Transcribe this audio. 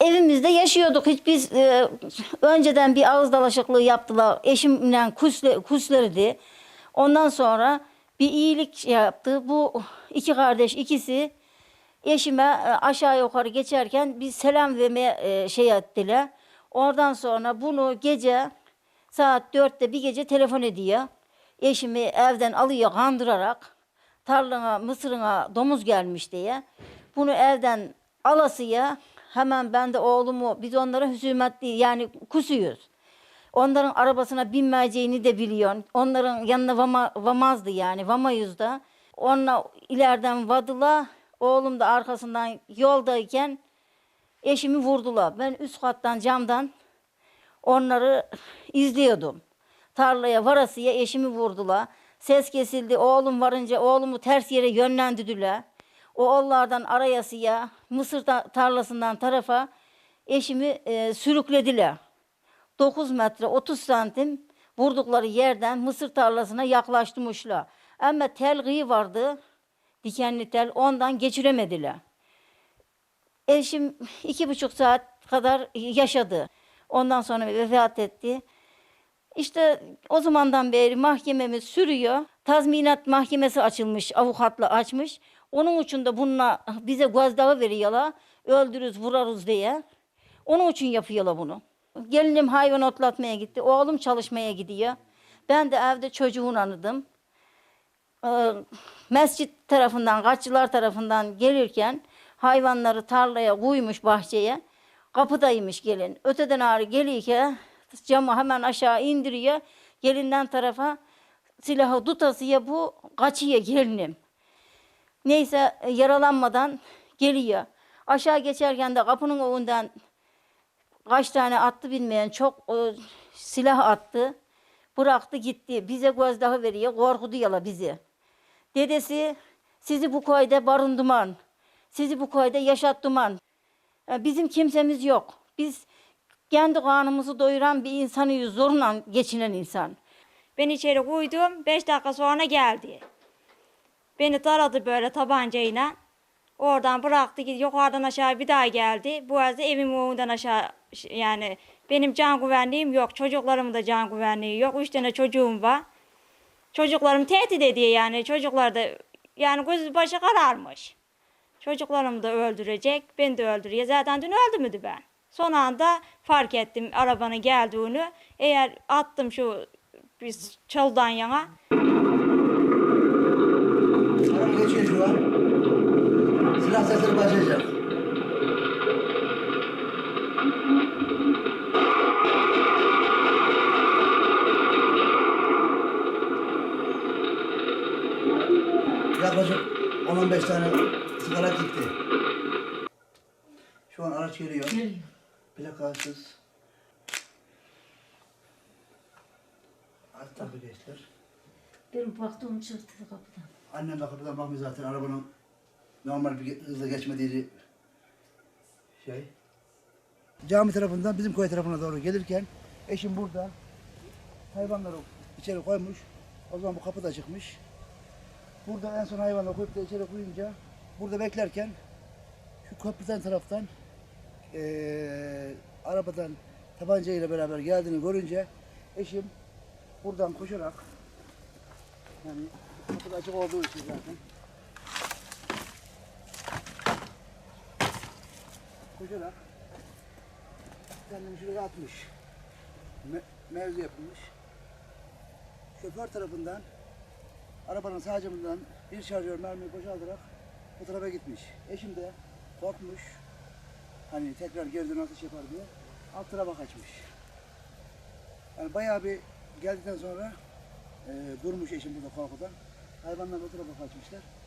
evimizde yaşıyorduk. Hiç biz e, önceden bir ağız dalaşıklığı yaptılar. Eşimle kusle, kuslerdi. Ondan sonra bir iyilik şey yaptı. Bu iki kardeş ikisi eşime e, aşağı yukarı geçerken bir selam vermeye e, şey ettiler. Oradan sonra bunu gece saat dörtte bir gece telefon ediyor. Eşimi evden alıyor kandırarak tarlana, mısırına domuz gelmiş diye. Bunu evden alasıya hemen ben de oğlumu biz onlara hüsümetli yani kusuyuz. Onların arabasına binmeyeceğini de biliyorsun. Onların yanına vama, vamazdı yani vamayız da. Onunla ileriden vadıla oğlum da arkasından yoldayken eşimi vurdular. Ben üst kattan camdan onları izliyordum. Tarlaya varasıya eşimi vurdular. Ses kesildi. Oğlum varınca oğlumu ters yere yönlendirdiler. O onlardan arayasıya mısır ta- tarlasından tarafa eşimi e, sürüklediler. 9 metre 30 santim vurdukları yerden mısır tarlasına yaklaştırmışlar. Ama tel kıyı vardı. Dikenli tel ondan geçiremediler. Eşim iki buçuk saat kadar yaşadı. Ondan sonra vefat etti. İşte o zamandan beri mahkememiz sürüyor. Tazminat mahkemesi açılmış, avukatla açmış. Onun için de bununla bize gözdağı veriyorlar. Öldürürüz, vurarız diye. Onun için yapıyorlar bunu. Gelinim hayvan otlatmaya gitti. Oğlum çalışmaya gidiyor. Ben de evde çocuğun anıdım. Ee, mescit tarafından, kaççılar tarafından gelirken hayvanları tarlaya koymuş bahçeye. Kapıdaymış gelin. Öteden ağrı geliyor ki camı hemen aşağı indiriyor. Gelinden tarafa silahı tutasıya bu kaçıyor gelinim. Neyse e, yaralanmadan geliyor. Aşağı geçerken de kapının önünden kaç tane attı bilmeyen çok e, silah attı. Bıraktı gitti. Bize gözdağı veriyor. Korkutuyorlar bizi. Dedesi sizi bu köyde barındıman. Sizi bu köyde yaşattıman. E, Bizim kimsemiz yok. Biz kendi karnımızı doyuran bir insanıyız. Zorla geçinen insan. Ben içeri koydum. Beş dakika sonra geldi. Beni taradı böyle tabancayla. Oradan bıraktı gitti. Yukarıdan aşağı bir daha geldi. Bu arada evimin önünden aşağı yani benim can güvenliğim yok. Çocuklarımın da can güvenliği yok. Üç tane çocuğum var. Çocuklarım tehdit ediyor yani. Çocuklar da yani gözü başı kararmış. Çocuklarımı da öldürecek. Beni de öldürüyor. Zaten dün öldü ben? Son anda fark ettim arabanın geldiğini. Eğer attım şu biz çaldan yana An. Silah sesleri başlayacak. Yaklaşık 10-15 tane sigara gitti. Şu an araç geliyor. Geliyor. Plakasız. Alt tarafı geçtiler. Benim baktığım çıktı kapıdan. Annem de kapıdan bakmıyor zaten arabanın normal bir hızla geçmediği şey. Cami tarafından bizim köy tarafına doğru gelirken eşim burada hayvanları içeri koymuş. O zaman bu kapı da çıkmış. Burada en son hayvanları koyup da içeri koyunca burada beklerken şu köprüden taraftan eee arabadan tabancayla beraber geldiğini görünce eşim buradan koşarak yani da açık olduğu için zaten. Koşarak kendini şuraya atmış. Me mevzu yapılmış. Şoför tarafından arabanın sağ camından bir şarjör mermiyi boşaltarak bu tarafa gitmiş. Eşim de korkmuş. Hani tekrar geri dön atış yapar diye alt tarafa kaçmış. Yani bayağı bir geldikten sonra e, durmuş eşim burada korkudan. Hayvanlar o tarafa kaçmışlar.